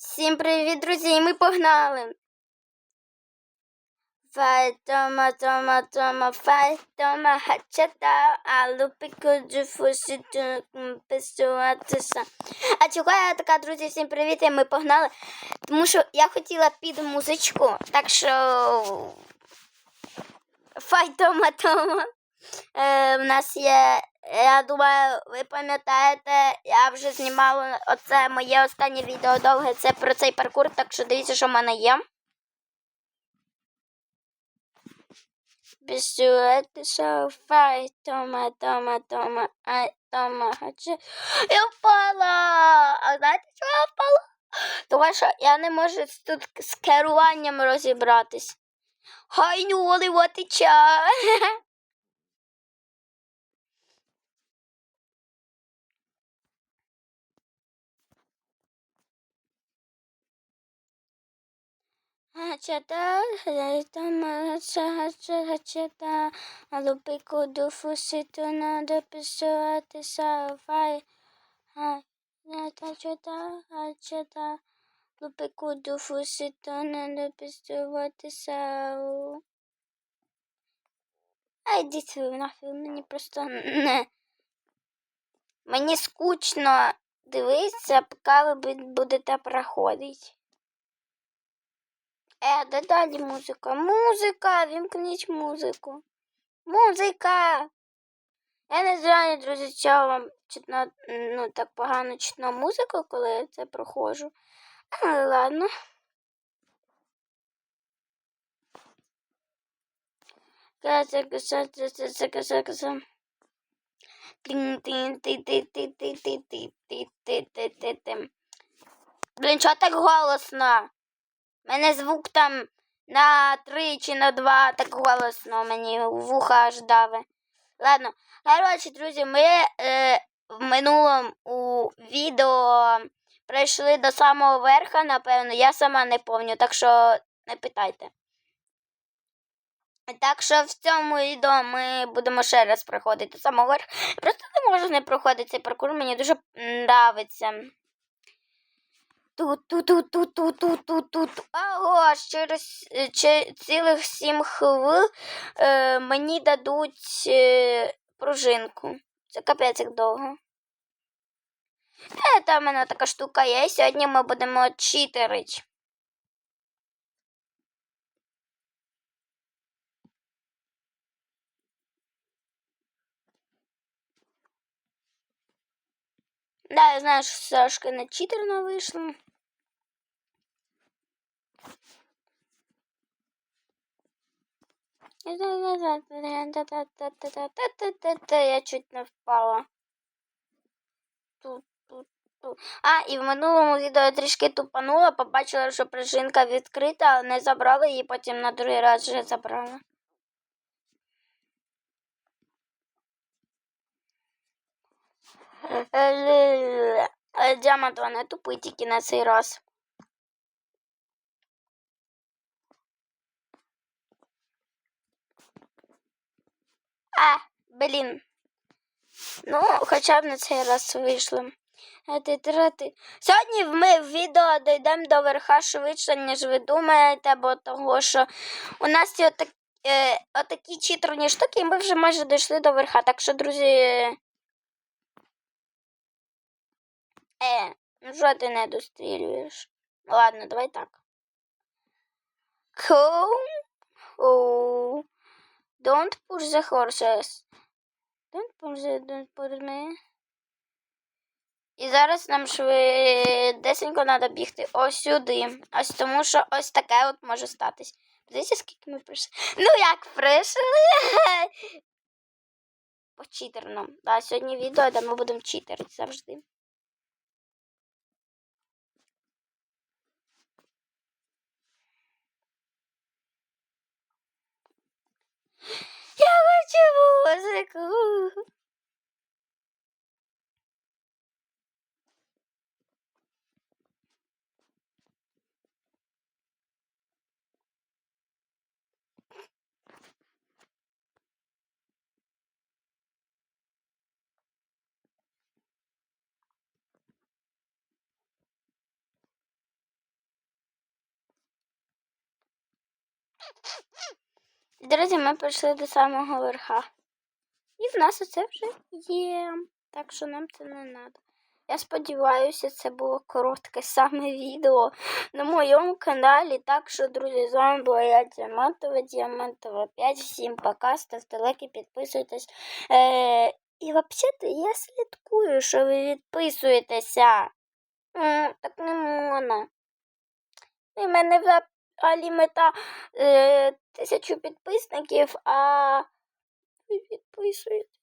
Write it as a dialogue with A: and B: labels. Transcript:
A: Всім привіт, друзі! І ми погнали. Фай тома, тома, тома, фай тома, хачата, а лупіку джуфусі писуватися. А чого я така, друзі, всім привіт, і ми погнали. Тому що я хотіла під музичку, так що фай тома, тома. Е, в нас є, я думаю, ви пам'ятаєте, я вже знімала оце моє останнє відео довге. Це про цей паркур, так що дивіться, що в мене є. Бісуети шофай, тома, тома, тома, ай, тома, хаче. Я впала! А знаєте, чого я впала? Тому що я не можу тут з керуванням розібратись. Хай ну, what a hachata, haitama hacha hachata, alupico do fusito na da pessoa te salvai. Hachata, hachata, alupico do fusito na da pessoa te salvai. А йдіть ви нафіг, мені просто не. Мені скучно дивитися, поки ви будете проходити. Е, де далі музика. Музика! Вімкніть музику. Музика! Я не знаю, друзі, чого вам чутно, ну, так погано чутно музику, коли я це проходжу. Але ладно. Блін, чого так голосно? Мене звук там на три чи на два так голосно мені вуха аж даве. Ладно, коротше, друзі, ми е, в минулому відео прийшли до самого верха, напевно. Я сама не пам'ятаю, так що не питайте. Так що в цьому відео ми будемо ще раз проходити до самого верху. Просто не можу не проходити цей паркур, мені дуже нравиться. Тут-тут-тут-тут-тут-тут-тут. Ого, через е, цілих сім хвил е, мені дадуть е, пружинку. Це капець як довго. Е, там в мене така штука є. Сьогодні ми будемо читерить. Да, я знаю, що Сашка не читерно вийшло. Я чуть не впала. Тут, тут, тут. А, і в минулому відео я трішки тупанула, побачила, що пружинка відкрита, але не забрала її, потім на другий раз вже забрала. Е, Діамант, вона тупий тільки на цей раз. А, блін. Ну, хоча б на цей раз ти трати. Сьогодні ми в відео дійдемо до верха швидше, ніж ви думаєте, бо того, що у нас є отак, е, отакі читерні штуки, і ми вже майже дійшли до верха. Так що, друзі. Е, ну що ти не дострілюєш? Ладно, давай так. Oh. Don't push the horses. Don't push the, don't push me. І зараз нам швидесенько треба бігти ось сюди. Ось тому, що ось таке от може статись. Дивіться, скільки ми прийшли. Ну як прийшли? По читерному. Да, сьогодні відео, де ми будемо читерити завжди. やばい、注文忘れく。Музику. Друзі, ми прийшли до самого верха. І в нас оце вже є. Так що нам це не треба. Я сподіваюся, це було коротке саме відео на моєму каналі. Так що, друзі, з вами була я Діамантова, Діамантова 5. Всім пока, ставте лайки, підписуйтесь. Е, і взагалі я слідкую, що ви відписуєтеся. М, так не можна. І мене взагалі мета е, тисячу підписників, а ви відписуєте.